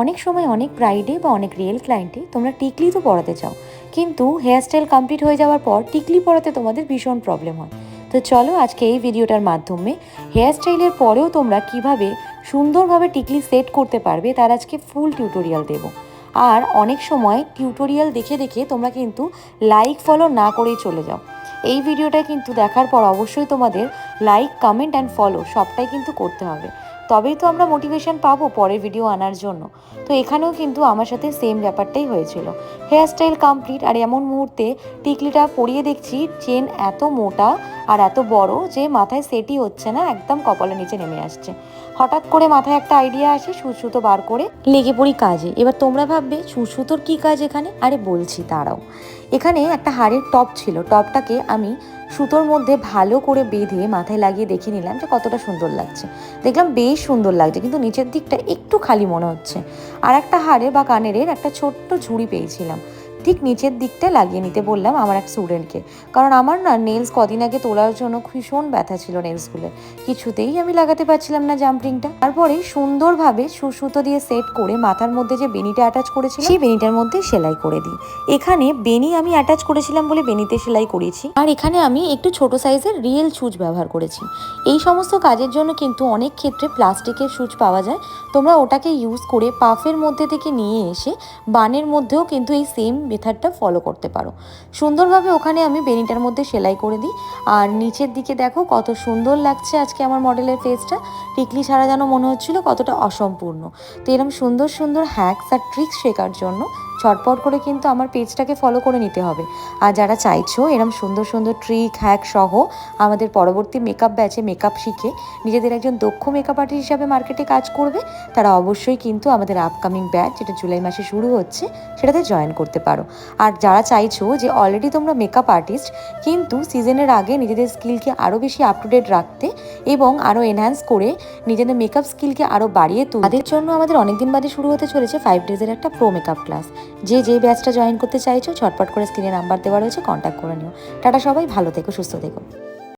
অনেক সময় অনেক ব্রাইডে বা অনেক রিয়েল ক্লায়েন্টে তোমরা টিকলি তো পড়াতে চাও। কিন্তু হেয়ার স্টাইল কমপ্লিট হয়ে যাওয়ার পর টিকলি পড়াতে তোমাদের ভীষণ প্রবলেম হয়। তো চলো আজকে এই ভিডিওটার মাধ্যমে হেয়ার স্টাইলের পরেও তোমরা কীভাবে সুন্দরভাবে টিকলি সেট করতে পারবে তার আজকে ফুল টিউটোরিয়াল দেবো। আর অনেক সময় টিউটোরিয়াল দেখে দেখে তোমরা কিন্তু লাইক ফলো না করেই চলে যাও। এই ভিডিওটা কিন্তু দেখার পর অবশ্যই তোমাদের লাইক কমেন্ট অ্যান্ড ফলো সবটাই কিন্তু করতে হবে। তবেই তো আমরা মোটিভেশন পাবো পরের ভিডিও আনার জন্য। তো এখানেও কিন্তু আমার সাথে সেম ব্যাপারটাই হয়েছিল। হেয়ার স্টাইল কমপ্লিট আর এমন মুহূর্তে টিকলিটা পরিয়ে দেখছি চেন এত মোটা আর এত বড় যে মাথায় সেটই হচ্ছে না, একদম কপালের নিচে নেমে আসছে। হঠাৎ করে মাথায় একটা আইডিয়া আসে সুসুতো বার করে, লেগে পড়ি কাজে। এবার তোমরা ভাববে সুসুতোর কী কাজ এখানে? আরে বলছি তারাও এখানে একটা হাড়ের টপ ছিল, টপটাকে আমি সুতোর মধ্যে ভালো করে বেঁধে মাথায় লাগিয়ে দেখে নিলাম যে কতটা সুন্দর লাগছে। দেখলাম বেশ সুন্দর লাগছে, কিন্তু নিচের দিকটা একটু খালি মনে হচ্ছে। আর একটা হাড়ে বা কানেরের একটা ছোট্ট ঝুড়ি পেয়েছিলাম। ঠিক নিচের দিকটা লাগিয়ে নিতে বললাম আমার এক স্টুডেন্টকে কারণ আমার না নেলস কদিন আগে তোলার জন্য ভীষণ ব্যথা ছিল নেলসগুলো কিছুতেই আমি লাগাতে পারছিলাম না জাম্পিংটা তারপরে সুন্দরভাবে সুসুতো দিয়ে সেট করে মাথার মধ্যে যে বেনিটা অ্যাটাচ করেছিলাম, সেই বেনিটার মধ্যে সেলাই করে দিই। এখানে বেনি আমি অ্যাটাচ করেছিলাম বলে বেনিতে সেলাই করেছি। আর এখানে আমি একটু ছোট সাইজের রিয়েল সুচ ব্যবহার করেছি। এই সমস্ত কাজের জন্য কিন্তু অনেক ক্ষেত্রে প্লাস্টিকের সুচ পাওয়া যায়। তোমরা ওটাকে ইউজ করে পাফের মধ্যে থেকে নিয়ে এসে বানের মধ্যেও কিন্তু এই সেম মেথডটা ফলো করতে পারো। সুন্দরভাবে ওখানে আমি বেনিটার মধ্যে সেলাই করে দিই। আর নিচের দিকে দেখো কত সুন্দর লাগছে আজকে আমার মডেলের ফেসটা টিকলি ছাড়া যেন মনে হচ্ছিল কতটা অসম্পূর্ণ। তো এরকম সুন্দর সুন্দর হ্যাকস আর ট্রিক্স শেখার জন্য ছটপট করে কিন্তু আমার পেজটাকে ফলো করে নিতে হবে। আর যারা চাইছো এরম সুন্দর সুন্দর ট্রিক হ্যাক সহ আমাদের পরবর্তী মেকআপ ব্যাচে মেকআপ শিখে নিজেদের একজন দক্ষ মেকআপ আর্টিস্ট হিসাবে মার্কেটে কাজ করবে, তারা অবশ্যই কিন্তু আমাদের আপকামিং ব্যাচ যেটা জুলাই মাসে শুরু হচ্ছে, সেটাতে জয়েন করতে পারো। আর যারা চাইছো যে অলরেডি তোমরা মেকআপ আর্টিস্ট কিন্তু সিজনের আগে নিজেদের স্কিলকে আরও বেশি আপ টু ডেট রাখতে এবং আরও এনহ্যান্স করে নিজেদের মেকআপ স্কিলকে আরও বাড়িয়ে তুলতে তাদের জন্য আমাদের অনেকদিন বাদে শুরু হতে চলেছে ফাইভ ডেজের একটা প্রো মেকআপ ক্লাস যে যে ব্যাচটা জয়েন করতে চাইছো ঝটপট করে স্ক্রিনে নাম্বার দেওয়া রয়েছে কন্ট্যাক্ট করে নিও। টাটা সবাই, ভালো থেকো, সুস্থ থেকো।